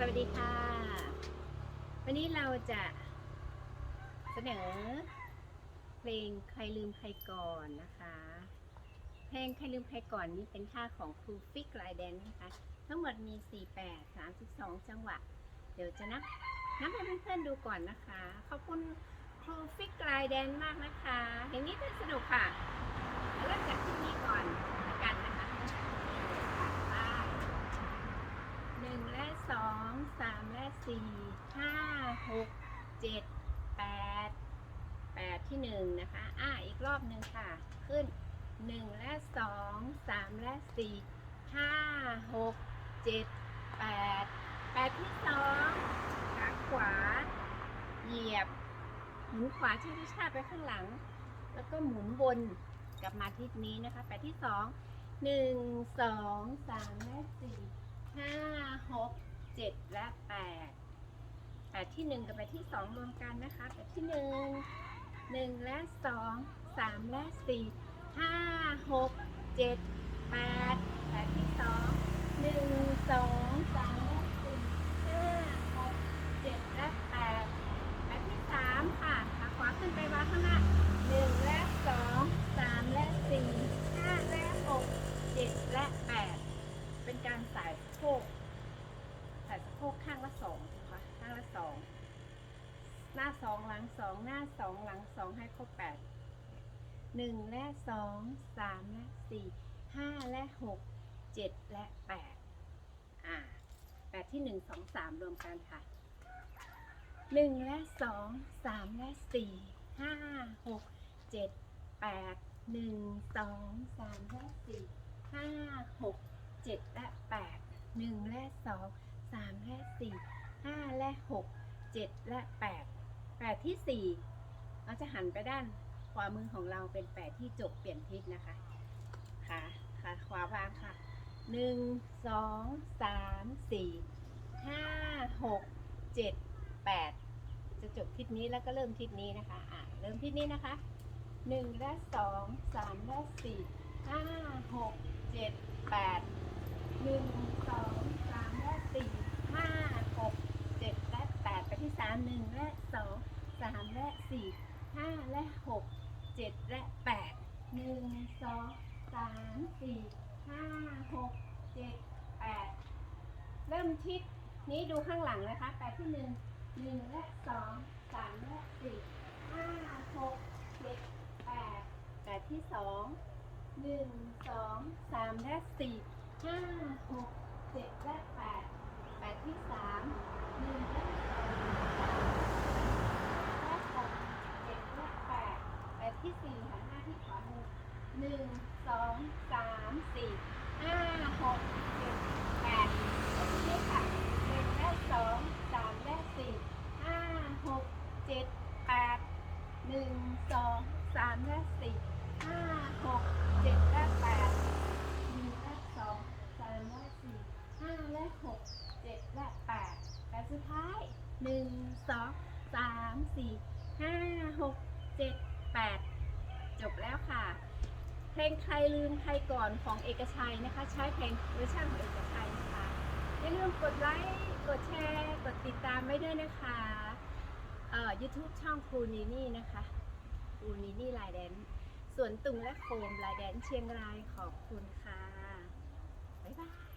สวัสดีค่ะ วันนี้เราจะเสนอ เพลงใครลืมใครก่อนนะคะ เพลงใครลืมใครก่อนนี้เป็นท่าของครูฟิกไลแดนนะคะ ทั้งหมดมี 4 8 32 จังหวะ เดี๋ยวจะนับ นับให้เพื่อนๆดูก่อนนะคะ ขอบคุณครูฟิกไลแดนมากนะคะเพลงนี้เป็นสนุกค่ะ เริ่มจากที่นี้ก่อนกันนะคะไป หนึ่งและสอง สามและสี่ห้าหกเจ็ดแปดแปดที่หนึ่งนะคะ อ่าอีกรอบหนึ่งค่ะ ขึ้นหนึ่งและสองสามและสี่ห้าหกเจ็ดแปดแปดที่สองขาขวา เหยียบ หมุนขวาช้าไปข้างหลัง แล้วก็หมุนบนกลับมาที่นี้นะคะแปดที่สองหนึ่งสองสามและสี่ห้าหก เจ็ดและแปดแปดที่หนึ่งกับแปดที่สองรวมกันนะคะแปดที่หนึ่งหนึ่งและสองสามและสี่ห้าหกเจ็ดแปดแปดที่สองหนึ่งสองสามและสี่ห้าหกเจ็ดและแปดแปดที่สามค่ะขาขวาขึ้นไปวางข้างหน้าหนึ่งและสองสามและสี่ห้าและหกเจ็ดและแปดเป็นการส่สะโพก ใส่สะโพกข้างละสองนะคะข้างละสองหน้าสองหลังสองหน้าสองหลังสองให้ครบแปดหนึ่งและสองสามและสี่ห้าและหกเจ็ดและแปดอ่าแปดที่หนึ่งสองสามรวมกันค่ะหนึ่งและสองสามและสี่ห้าหกเจ็ดแปดหนึ่งสองสามและสี่ห้าหกเจ็ดและแปดหนึ่งและสอง สามและสี่ห้าและหกเจ็ดและแปดแปดที่สี่เราจะหันไปด้านขวามือของเราเป็นแปดที่จบเปลี่ยนทิศนะคะขาขาขวาวางค่ะหนึ่งสองสามสี่ห้าหกเจ็ดแปดจะจบทิศนี้แล้วก็เริ่มทิศนี้นะคะอะเริ่มทิศนี้นะคะหนึ่งและสองสามและสี่ห้าหกเจ็ดแปดหนึ่งสองสามและสี่ห้าหกเจ็ดและแปดไปที่สามหนึ่งและสอง สามและสี่ห้าและหกเจ็ดและแปดหนึ่งสองสามสี่ห้าหกเจ็ดแปดเริ่มทิศนี้ดูข้างหลังนะคะแปดที่หนึ่งหนึ่งและสองสามและสี่ห้าหกเจ็ดแปดแปดที่สองหนึ่งสองสามและสี่ห้าหกเจ็ดและแปดแปดที่สามหนึ่งและสองและหกเจ็ดและแปดแปดที่สี่หันหน้าที่ขวามือห นึ่งสองสามสี่ห้าหกเจ็ดแปดแล้วทีนี้ค่ะหนึ่งและสองสามและสี่ห้าหกเจ็ดแปดหนึ่งสองสามและสี่ห้าหกเจ็ดและแปดหนึ่งและสองสามและสี่ห้าและหกเจ็ดและแปดแปดสุดท้ายหนึ่งสองสามสี่ห้าหกเจ็ดแปดจบแล้วค่ะ ลงใครลืมใครก่อนของเอกชัยนะคะ ใช้เพลงเวอร์ชันของเอกชัยนะคะอย่าลืมกดไลค์กดแชร์กดติดตามไว้ด้วยนะคะเอ่อ YouTube ช่องครูนีนี่นะคะครูนีนี่ลายแดนส่วนตุงและโคมลายแดนเชียงรายขอบคุณค่ะบ๊ายบาย